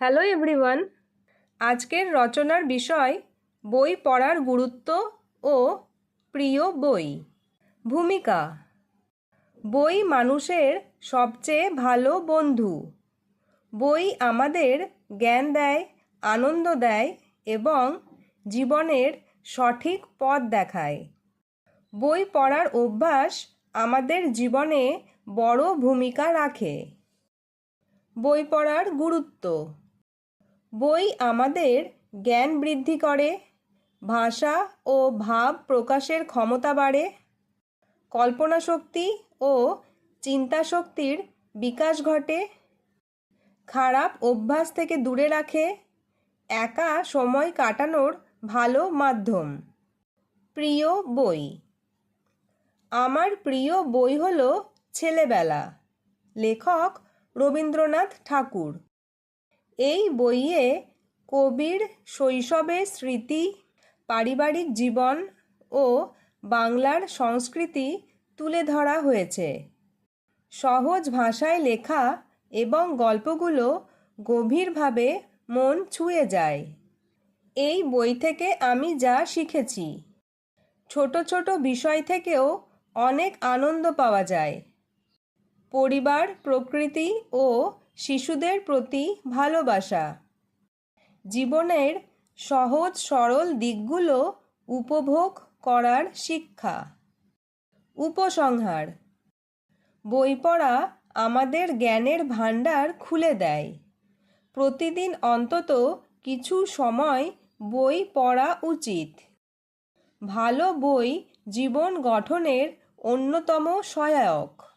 Hello everyone, আজকের রচনার বিষয় বই পড়ার গুরুত্ব ও প্রিয় বই। ভূমিকা, বই মানুষের সবচেয়ে ভালো বন্ধু। বই আমাদের জ্ঞান দেয়, আনন্দ দেয় এবং জীবনের সঠিক পথ দেখায়। বই পড়ার অভ্যাস আমাদের জীবনে বড় ভূমিকা রাখে। বই পড়ার গুরুত্ব বই আমাদের জ্ঞান বৃদ্ধি করে, ভাষা ও ভাব প্রকাশের ক্ষমতা বাড়ে কল্পনা শক্তি ও চিন্তা শক্তির বিকাশ ঘটে, খারাপ অভ্যাস থেকে দূরে রাখে, একা সময় কাটানোর ভালো মাধ্যম। প্রিয় বই। আমার প্রিয় বই হলো ছেলেবেলা। লেখক রবীন্দ্রনাথ ঠাকুর। এই বইয়ে কবির শৈশবের স্মৃতি, পারিবারিক জীবন ও বাংলার সংস্কৃতি তুলে ধরা হয়েছে। সহজ ভাষায় লেখা এবং গল্পগুলো গভীরভাবে মন ছুঁয়ে যায়। এই বই থেকে আমি যা শিখেছি। ছোট ছোট বিষয় থেকেও অনেক আনন্দ পাওয়া যায়। পরিবার, প্রকৃতি ও শিশুদের প্রতি ভালোবাসা। জীবনের সহজ সরল দিকগুলো উপভোগ করার শিক্ষা। উপসংহার। বই পড়া আমাদের জ্ঞানের ভাণ্ডার খুলে দেয়। প্রতিদিন অন্তত কিছু সময় বই পড়া উচিত। ভালো বই জীবন গঠনের অন্যতম সহায়ক।